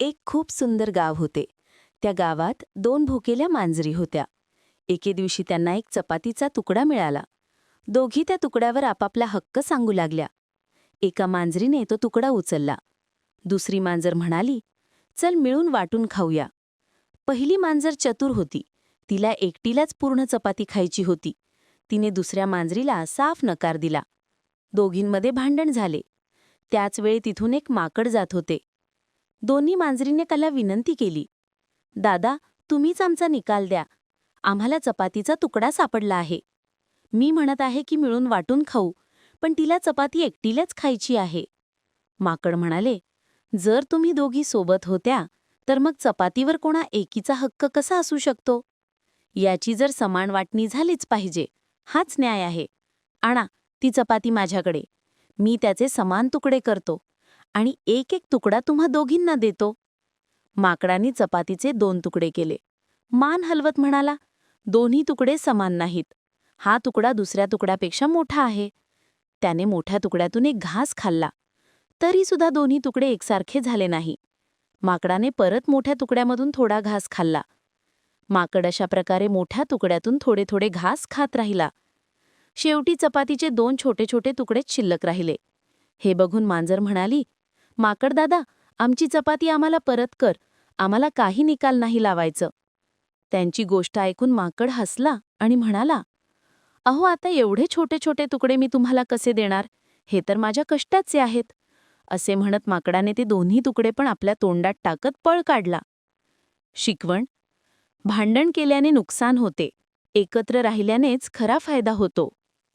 एक खूप सुंदर गाव होते. त्या गावात दोन भुकेल्या मांजरी होत्या. एके दिवशी त्यांना एक चपातीचा तुकडा मिळाला. दोघी त्या तुकड्यावर आपापला हक्क सांगू लागल्या. एका मांजरीने तो तुकडा उचलला. दुसरी मांजर म्हणाली चल मिळून वाटून खाऊया. पहिली मांजर चतुर होती. तिला एकटीलाच पूर्ण चपाती खायची होती. तिने दुसऱ्या मांजरीला साफ नकार दिला. दोघींमध्ये भांडण झाले. त्याच वेळी तिथून एक माकड जात होते. दोन्ही मांजरीने त्याला विनंती केली. दादा तुम्हीच आमचा निकाल द्या. आम्हाला चपातीचा तुकडा सापडला आहे. मी म्हणत आहे की मिळून वाटून खाऊ पण तिला चपाती एकटीलाच खायची आहे. माकड म्हणाले जर तुम्ही दोघी सोबत होत्या तर मग चपातीवर कोणा एकीचा हक्क कसा असू शकतो? याची जर समान वाटणी झालीच पाहिजे हाच न्याय आहे. आणा ती चपाती माझ्याकडे. मी त्याचे समान तुकडे करतो. आणि एक एक तुकडा तुम्हा दोघींना देतो. माकडाने चपातीचे दोन तुकडे केले. मान हलवत म्हणाला दोन्ही तुकडे समान नाहीत. हा तुकडा दुसऱ्या तुकड्यापेक्षा मोठा आहे. त्याने मोठ्या तुकड्यातून एक घास खाल्ला. तरीसुद्धा दोन्ही तुकडे एकसारखे झाले नाही. माकडाने परत मोठ्या तुकड्यामधून थोडा घास खाल्ला. माकड अशा प्रकारे मोठ्या तुकड्यातून थोडे थोडे घास खात राहिला. शेवटी चपातीचे दोन छोटे छोटे तुकडेच शिल्लक राहिले. हे बघून मांजर म्हणाली माकडदादा आमची चपाती आम्हाला परत कर. आम्हाला काही निकाल नाही लावायचं. त्यांची गोष्ट ऐकून माकड हसला आणि म्हणाला अहो आता एवढे छोटे छोटे तुकडे मी तुम्हाला कसे देणार? हे तर माझ्या कष्टाचे आहेत. असे म्हणत माकडाने ते दोन्ही तुकडे पण आपल्या तोंडात टाकत पळ काढला. शिकवण भांडण केल्याने नुकसान होते. एकत्र राहिल्यानेच खरा फायदा होतो.